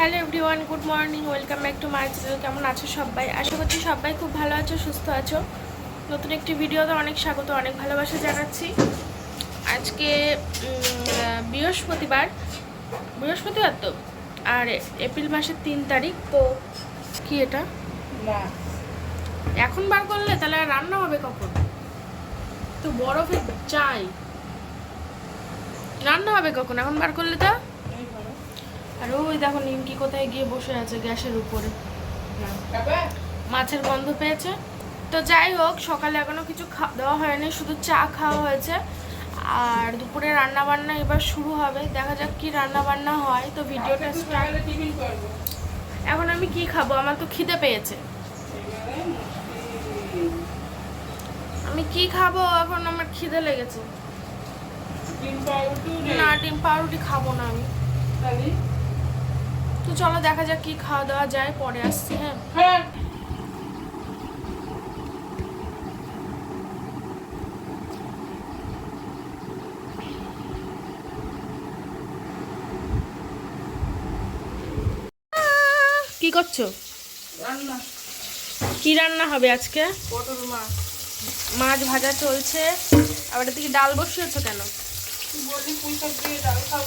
Hello everyone good morning welcome back to my channel. কেমন আছো সবাই? আশা করছি সবাই খুব ভালো আছো সুস্থ আছো। নতুন একটি ভিডিওতে অনেক স্বাগত অনেক ভালোবাসা জানাচ্ছি। আজকে বৃহস্পতিবার বৃহস্পতিবার তো? আর এপ্রিল মাসের তিন তারিখ তো কি এটা? এখন বার করলে তাহলে রান্না হবে কখন? তো বরফে চাই। রান্না হবে কখন? এখন বার করলে তা। আর ওই দেখো নিমকি কোথায় গিয়ে বসে আছে গ্যাসের উপরে। মাছের গন্ধ পেয়েছে। তো যাই হোক সকালে এখনও কিছু খাওয়া দাওয়া হয়নি শুধু চা খাওয়া হয়েছে। আর দুপুরে রান্না বান্না এবার শুরু হবে। দেখা যাক কি রান্না বান্না হয়। তো ভিডিওটা করব। এখন আমি কি খাব? আমার তো খিদে পেয়েছে। আমি কি খাব? এখন আমার খিদে লেগেছে। না ডিম পাউরুটি খাব না আমি? তো চলো দেখা যাক কি খাওয়া দাওয়া যায় পরে আসছি হ্যাঁ হ্যাঁ। কি করছ রান্না। কি রান্না হবে আজকে পটল মাছ। মাছ ভাজা চলছে আবার এদিকে ডাল বসিয়েছো কেন বললি পুঁই শাক দিয়ে ডাল খাব।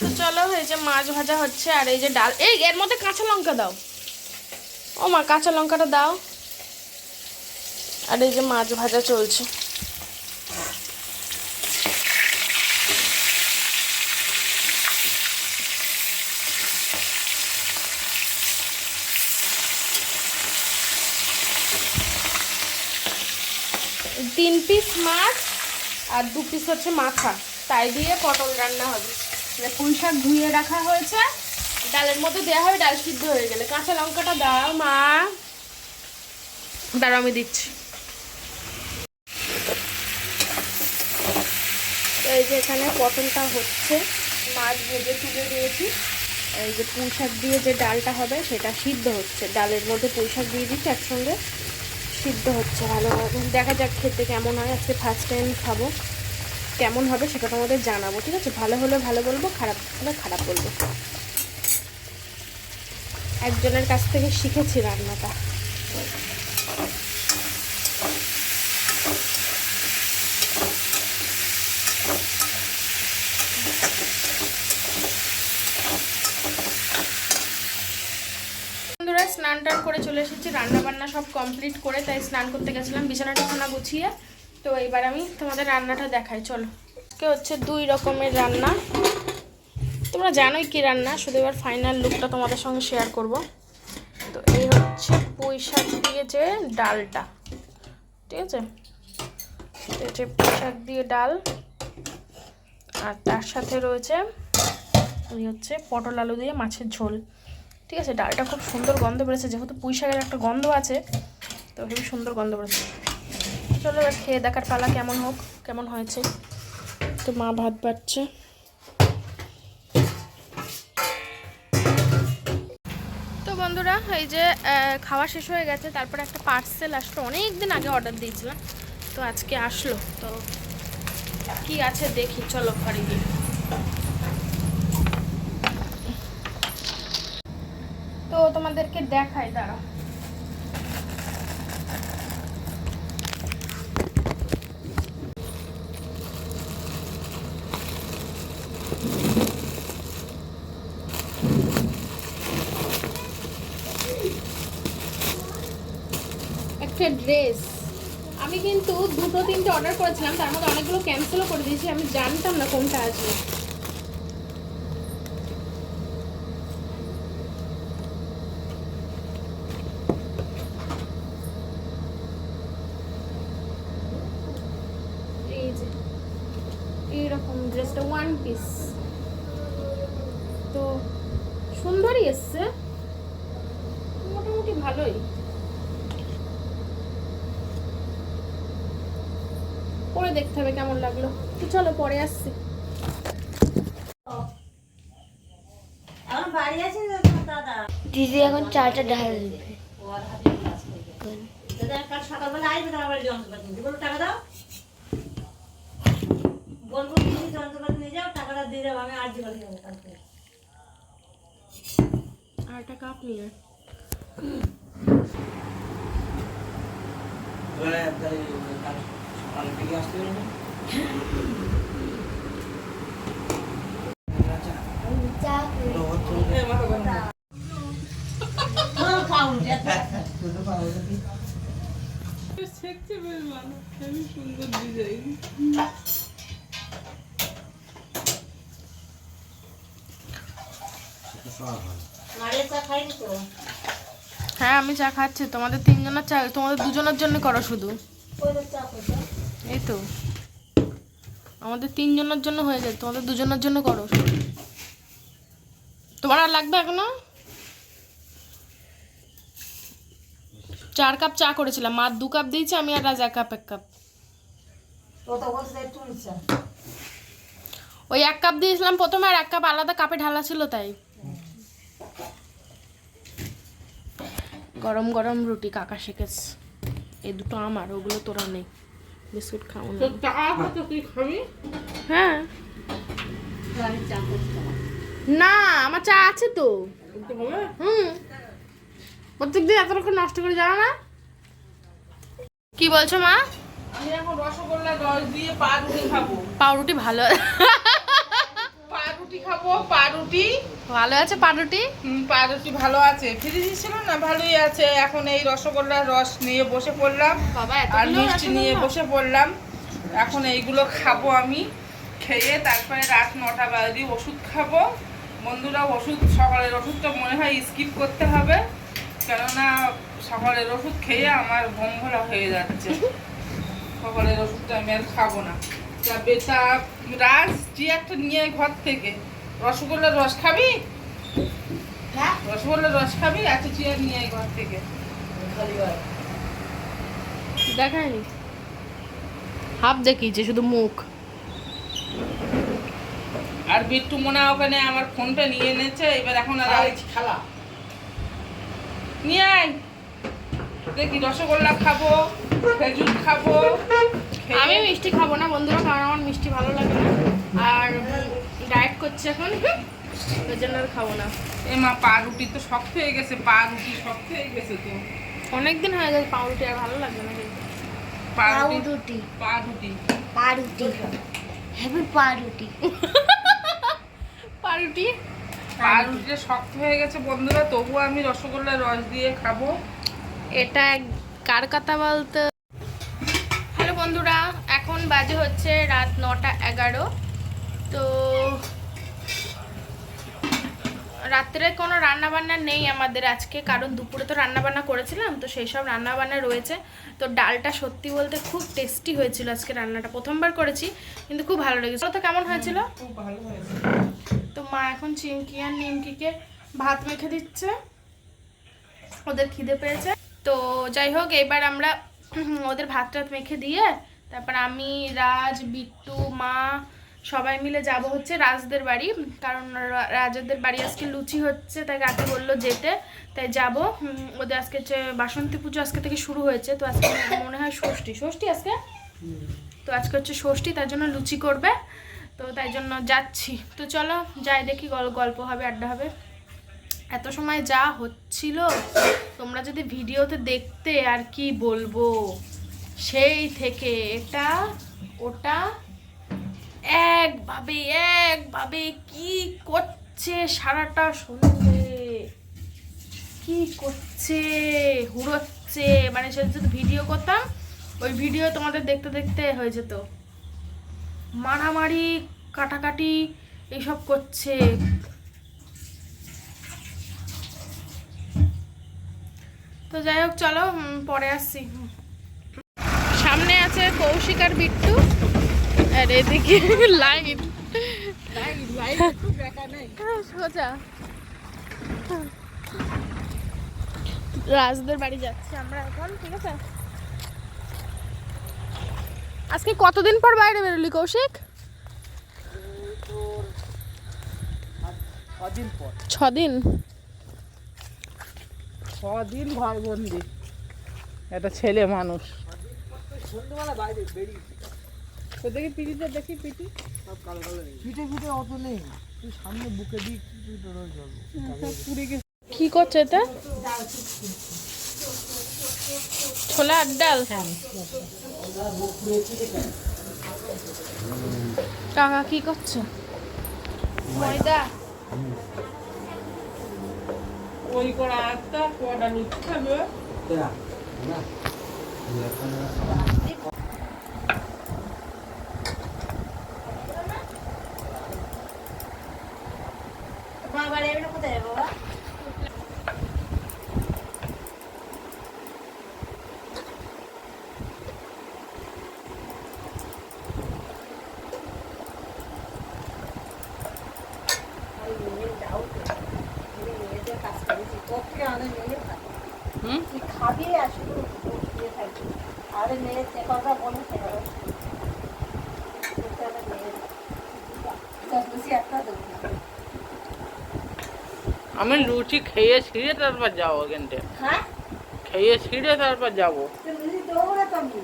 চলো, এই যে মাছ ভাজা হচ্ছে আর এই যে ডাল এই, এর মধ্যে কাঁচা লঙ্কা দাও। ও মা, কাঁচা লঙ্কাটা দাও। আর এই যে মাছ ভাজা চলছে। তিন পিস মাছ আর দু পিস হচ্ছে মাথা। তাই দিয়ে পটল রান্না হবে। পুঁই শাক ধুয়ে রাখা হয়েছে, ডালের মধ্যে দেওয়া হবে, ডাল সিদ্ধ হয়ে গেলে। কাঁচা লঙ্কাটা দাও, মা। দাঁড়াও, আমি দিচ্ছি। এই যে এখানে পটলটা হচ্ছে, মাছ ভেজে তুলে দিয়েছি। এই যে পুঁই শাক দিয়ে যে ডালটা হবে, সেটা সিদ্ধ হচ্ছে। ডালের মধ্যে পুঁই শাক দিয়ে দিচ্ছি, একসঙ্গে সিদ্ধ হচ্ছে ভালোভাবে। দেখা যাক খেতে কেমন হয়, আজকে ফার্স্ট টাইম খাব। কেমন হবে সেটা তোমাদের জানাব, ঠিক আছে? ভালো হলে ভালো বলব, খারাপ হলে খারাপ বলব। একজনের কাছ থেকে শিখেছি রান্নাটা। স্নান টান করে চলে এসেছি রান্না বান্না সব কমপ্লিট করে তাই স্নান করতে গেছিলাম বিছানা টিছানা গুছিয়ে। তো এবার আমি তোমাদের রান্নাটা দেখাই, চলো। আজকে হচ্ছে দুই রকমের রান্না। তোমরা জানোই কি রান্না, শুধু এবার ফাইনাল লুকটা তোমাদের সঙ্গে শেয়ার করব। তো এই হচ্ছে পুঁই শাক দিয়ে যে ডালটা। ঠিক আছে? হচ্ছে পুঁই দিয়ে ডাল, আর তার সাথে রয়েছে এই হচ্ছে পটল আলু দিয়ে মাছের ঝোল। ঠিক আছে? ডালটা খুব সুন্দর গন্ধ বেরোচ্ছে, যেহেতু পুঁই শাকের একটা গন্ধ আছে, তো খুবই সুন্দর গন্ধ বেরোচ্ছে। চলো এবার খেয়ে দেখার পালা কেমন হোক কেমন হয়েছে। তো মা ভাত বাড়ছে। তো বন্ধুরা এই যে খাওয়া শেষ হয়ে গেছে তারপরে একটা পার্সেল আসলো অনেক দিন আগে অর্ডার দিয়েছিলাম তো আজকে আসলো তো কি আছে দেখি চলো ঘরে গিয়ে। তো তোমাদেরকে দেখাই দাঁড়া একটা ড্রেস আমি কিন্তু দুটো, তিনটে অর্ডার করেছিলাম, তার মধ্যে অনেকগুলো ক্যান্সেলও করে দিয়েছি, আমি জানতাম না কোনটা আসবে এই যে এইরকম ড্রেসটা ওয়ান পিস তো সুন্দরই এসছে ভালোই পরে দেখতে হবে কেমন লাগল। তো চলো পরে আসছি। দিদি। এখন চাটা ঢাল দেবে। সকালবেলা আসবে তোমার বাড়ি যন্ত্রপাতি নিতে বলব টাকা দাও। বলব তুমি যন্ত্রপাতি নিয়ে যাও টাকাটা দিয়ে যাব আমি আর জীবন যাব কালকে। আর একটা কাপ নিয়ে হ্যাঁ আমি চা খাচ্ছি। তোমাদের তিনজনের চা তোমাদের দুজনের জন্য করো শুধু। এই তো। আমাদের তিনজনের জন্য হয়ে যায় তোমাদের দুজনের জন্য করো। তোমার আর লাগবে এখনও? চার কাপ চা করেছিলাম মা দু কাপ দিয়েছে আমি আর রাজ এক কাপ এক কাপ। ওই এক কাপ দিয়েছিলাম প্রথমে আর এক কাপ আলাদা কাপে ঢালা ছিল তাই। গরম গরম রুটি কাকা শিখেছে। এই দুটো আমার ওগুলো তোরা নেই বিস্কুট খাব না। চা তুই খাবি? হ্যাঁ। করছি না আমার চা আছে তো। হুম। প্রত্যেক দিন এত রকম নষ্ট করে জানা না? কি বলছো মা? আমি এখন রসগোল্লা রস দিয়ে পাউরুটি খাব। পাউরুটি ভালো। রুটি খাব পা রুটি ভালো আছে পাউরুটি? হুম, পা রুটি ভালো আছে। ফ্রিজ ছিল না ভালোই আছে। এখন এই রসগোল্লার রস নিয়ে বসে পড়লাম। আর মিষ্টি নিয়ে বসে পড়লাম। এখন এইগুলো খাব আমি। খেয়ে তারপরে রাত নটা বাজে ওষুধ খাব। বন্ধুরা ওষুধ সকালের ওষুধটা মনে হয় স্কিপ করতে হবে। কেননা সকালের ওষুধ খেয়ে আমার ঘুম হয়ে যাচ্ছে। সকালের ওষুধটা আমি আর খাব না। তা বেটা রাজ চেয়ারটা নিয়ে আয় ঘর থেকে। রসগোল্লার রস খাবি? হ্যাঁ? রসগোল্লার রস খাবি? আচ্ছা চেয়ার নিয়ে আয় ঘর থেকে। দেখায়নি? হাফ দেখিয়েছে শুধু মুখ। আর বিট্টু মোনা ওখানে আমার ফোনটা নিয়ে এনেছে এবার এখন আর খেলা। নিয়ে আয়। দেখি রসগোল্লা খাব খেজুর খাব। আমি মিষ্টি খাব না বন্ধুরা কারণ আমার মিষ্টি ভালো লাগে না। আর ডায়েট করছে এখন ওই জন্য আর খাব না। এ মা পা রুটি তো শক্ত হয়ে গেছে পা রুটি শক্ত হয়ে গেছে তো। অনেকদিন হয়ে গেছে পাউরুটি আর ভালো লাগবে না কিন্তু পা রুটি পাউরুটি পা রুটি। পাউরুটি হ্যাপি পাউরুটি পাউরুটি পা রুটিটা শক্ত হয়ে গেছে বন্ধুরা তবুও আমি রসগোল্লা রস দিয়ে খাব। এটা এক কার কথা বলতে? বাজে হচ্ছে রাত নটা এগারো। তো রাত্রে কোনো রান্নাবান্না নেই আমাদের আজকে কারণ দুপুরে তো রান্নাবান্না করেছিলাম তো সেই সব রান্নাবান্না রয়েছে। তো ডালটা সত্যি বলতে খুব টেস্টি হয়েছিল আজকে রান্নাটা প্রথমবার করেছি কিন্তু খুব ভালো লেগেছিল তো কেমন হয়েছিল? খুব ভালো হয়েছে। তো মা এখন চিমকি আর নিমকিকে ভাত মেখে দিচ্ছে ওদের খিদে পেয়েছে। তো যাই হোক এবার আমরা ওদের ভাত টাত মেখে দিয়ে তারপর আমি, রাজ, বিট্টু, মা, সবাই মিলে যাব হচ্ছে রাজদের বাড়ি, কারণ রাজাদের বাড়ি আজকে লুচি হচ্ছে, তাই কাকে বলল যেতে, তাই যাব। ওদের আজকে হচ্ছে বাসন্তী পুজো আজকে থেকে শুরু হয়েছে, তো আজকে মনে হয় ষষ্ঠী। ষষ্ঠী আজকে? তো আজকে হচ্ছে ষষ্ঠী, তার জন্য লুচি করবে, তো তাই জন্য যাচ্ছি। তো চলো, যাই দেখি গল- গল্প হবে, আড্ডা হবে। এত সময় যা হচ্ছিল, তোমরা যদি ভিডিওতে দেখতে আর কি বলব? সেই থেকে এটা, ওটা, একভাবে একভাবে কি করছে সারাটা সন্ধে? কি করছে, হুড়োচ্ছে? মানে সে যদি ভিডিও করতাম, ওই ভিডিও তোমাদের দেখতে দেখতে হয়ে যেত। মারামারি, কাটাকাটি, এইসব করছে। তো যাই হোক, চলো পরে আসছি। সামনে আছে কৌশিক আর বিট্টু। আর এদিকে লাইন। সোজা। রাজদের বাড়ি যাচ্ছি আমরা এখন ঠিক আছে? আজকে কতদিন পর বাইরে বেরোলি কৌশিক? ছদিন। ছদিন ঘর বন্দি। একটা ছেলে মানুষ। তো দেখি পিটিটা দেখি পিটি। পিঠে পিঠে অত নেই। তুই সামনে বুকে দিই তুই তো গেছে। কি করছে এটা? ছোলা আর ডাল? কাকা কি করছে? ময়দা? ওই করা একটা কটা লুচি খাবে। আর শুধু শুয়ে থাকবি আরে মেয়ের যে কথা বলেছে আমি লুচি খেয়ে ছিঁড়ে তারপর যাব কিন্তু হ্যাঁ? খেয়ে ছিঁড়ে তারপর যাব। আমি।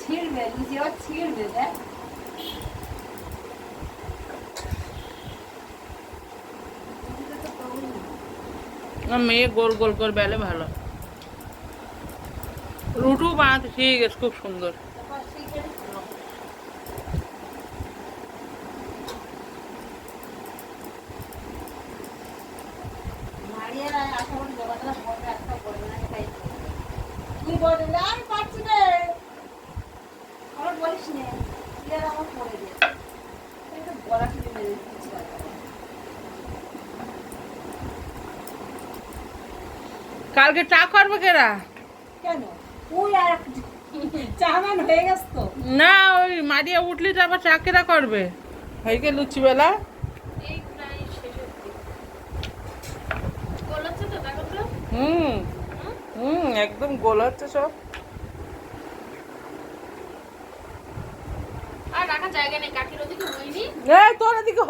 ছিঁড়বে লুচি আবার ছিঁড়বে দেখ। মেয়ে গোল গোল করে বেলে ভালো। রুটু বানাতে শিখে গেছে খুব সুন্দর। কালকে চা করবে কেরা কেন তুই আর চামান হয়ে গেছ তো না ওই মারিয়া উঠলি তারপর চা কেরা করবে। হয়ে গেল লুচি বেলা। এই প্রায় শেষের দিক গোল হচ্ছে তো দেখো তো? হুম হুম? একদম গোল হচ্ছে সব। হয়নি। তোর এদিকে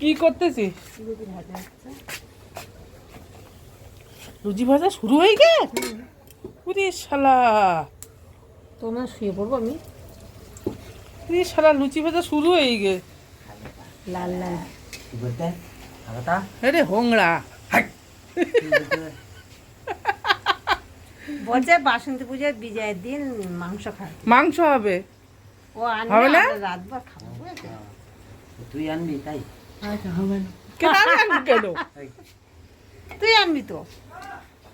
কি করতেছিস? লুচি ভাজা শুরু হয়ে গে উরে শালা। তোমার শুয়ে পড়ব আমি? উরে শালা লুচি ভাজা শুরু হয়ে গে লাল লাল। কি বলতে? আরে হোংড়া। বলছে বাসন্তী পুজোর বিজয়ের দিন মাংস খায় মাংস হবে। ও আনবে না? রাতভর খাব তুই আনবি তাই? কেন আমি আনব কেন? তুই আনবি তো।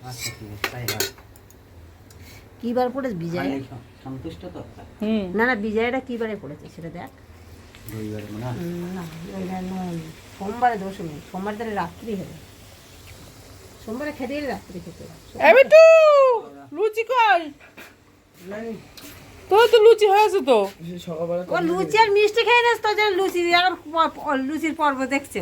আচ্ছা ঠিক আছে তাই হয়। কি বার পড়েছে বিজয়? সন্তুষ্ট তো? হুম। না না বিজয়টা কি বারে পড়েছে সেটা দেখ। রবিবারে উম, না সোমবারে দশমী সোমবার তাহলে রাত্রি হবে সোমবারে খেতে গেলে রাত্রি খেতে। লুচি কই তোর তো লুচি হয়েছে তো। ও লুচি আর মিষ্টি খেয়ে নেস তো লুচি আর লুচির পর্ব দেখছ।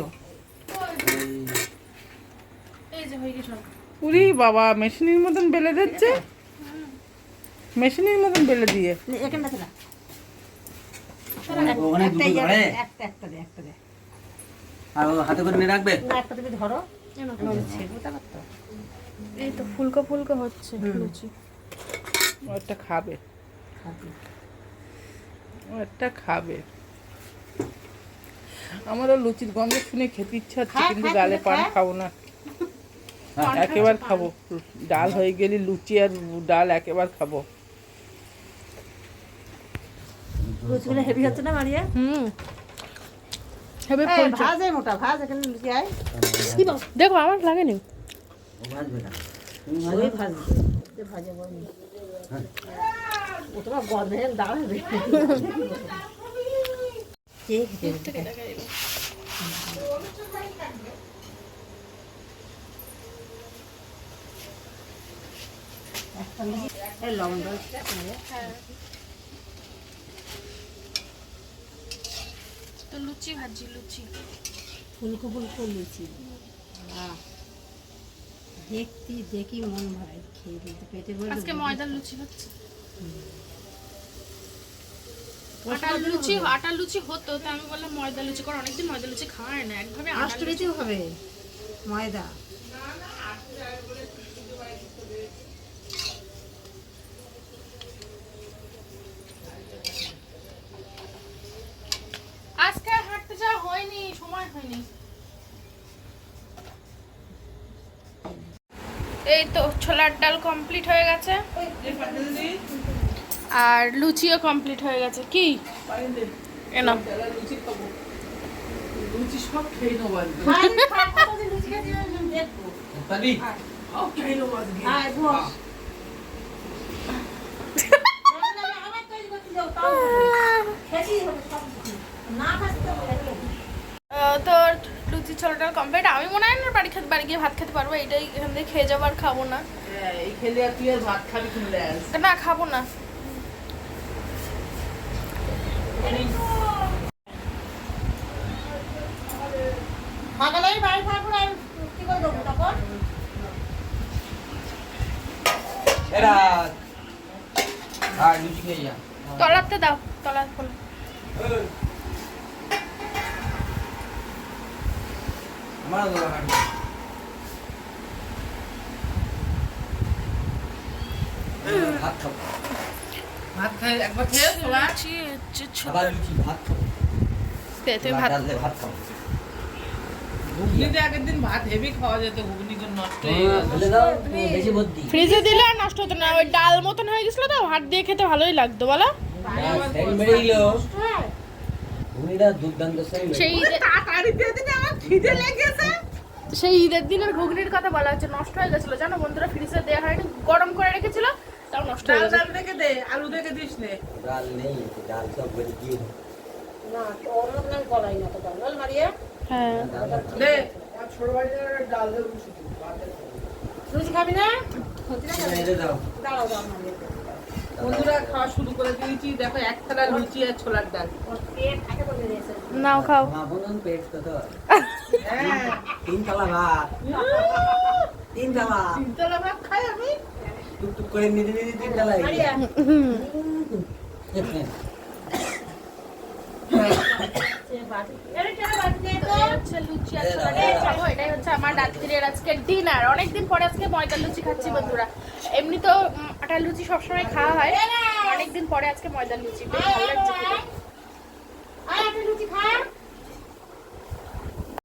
উরি বাবা মেশিনের মতন বেলে দিচ্ছে। মেশিনের মতন বেলে দিয়ে। হাতে করে নিয়ে রাখবে? ধরো। এই তো ফুলকো ফুলকো হচ্ছে লুচি ওটা খাবে। ওটা খাবে। আমারও লুচির গন্ধ শুনে খেতে ইচ্ছা হচ্ছে কিন্তু গালে পান খাব না। একেবার খাব। ডাল হয়ে গেলে লুচি আর ডাল একেবার খাব। লুচিগুলো হেভি হচ্ছে না মারিয়া? হুম। হবে মোটা ভাজ এখানে লুচি আয়। দেখো আমার লাগেনি ও ভাজবে না। তুমি ওই ভাজ ভাজে বলি ও তোমার গন্ধে দাঁড়াবে কে খেতে এই লবণ তো লুচি ভাজি লুচি। ফুলকো ফুলকো লুচি। দেখতে দেখি মন ভরে খেয়ে দিতে পেটে ভরে আজকে ময়দার লুচি হচ্ছে। আটার লুচি আটার লুচি হতো তো আমি বললাম ময়দা লুচি কর অনেকদিন ময়দা লুচি খাওয়া হয় না। একভাবে আটার লুচি- হবে। ময়দা আজকে আর হাঁটতে যাওয়া হয়নি সময় হয়নি এই তো ছোলার ডাল কমপ্লিট হয়ে গেছে। আর লুচিও কমপ্লিট হয়ে গেছে। কি? হ্যাঁ। না তো লুচি ছোলাটা কমপ্লিট আমি মনে হয় না বাড়ি খেতে বাড়ি গিয়ে ভাত খেতে পারব এটাই এখান থেকে খেয়ে যাব আর খাব না। হ্যাঁ, এই খেলে আর তুই আর ভাত খাবি কিনলে আজ না খাব না। সকালেই বাড়ি থাকব আর কি করে দেবো তখন? এরা আর লুচি খেয়ে যা। তলাতে দাও তলা ভাত খাব ভাত খাই একবার খেয়ে তোলা লুচি হচ্ছে ছোলা আবার লুচি ভাত খাব? তুমি ভাত ভাত খাব। ঘুগনিতে আগের দিন ভাত হেভি খাওয়া যেত ঘুগনি নষ্ট হয়ে ভর্তি ফ্রিজে দিলে আর নষ্ট হতো না ওই ডাল মতন হয়ে গেছিল তো ভাত দিয়ে খেতে ভালোই লাগতো বলো। সেই খিদে লেগেছে? সেই ঈদের দিনের ঘুগনির কথা বলা হচ্ছে নষ্ট হয়ে গেছিল। জানো বন্ধুরা ফ্রিজে দেওয়া হয়নি গরম করে রেখেছিল তাও নষ্ট হয়ে ডাল গেছে। ডাল রেখে দে আলু রেখে দিস নে। ডাল নেই ডাল সব ভরে দিয়ে না তো অন্য নাম কলাই না তো ডাল মারিয়ে। হ্যাঁ। দে। লুচি খাবি না? মেরে দাও। দাঁড়াও দাও মারিয়ে। বন্ধুরা খাওয়া শুরু করে দিয়েছি। দেখো এক থালা লুচি আর ছোলার ডাল। নাও খাও। পেট কত হ্যাঁ তিন তলা ভাত তিন তলা তিনতলা ভাত খাই আমি টুক টুক করে নিতে নিতে তিন তলা মারিয়া সে বাটি এর কেন বাটি দে তো এই হচ্ছে লুচি আর খাব এটাই হচ্ছে আমার রাত্রির আজকে ডিনার অনেকদিন পরে আজকে ময়দার লুচি খাচ্ছি বন্ধুরা এমনি তো আটার লুচি সবসময় খাওয়া হয় অনেকদিন পরে আজকে ময়দার লুচি বেশ ভালো লাগছে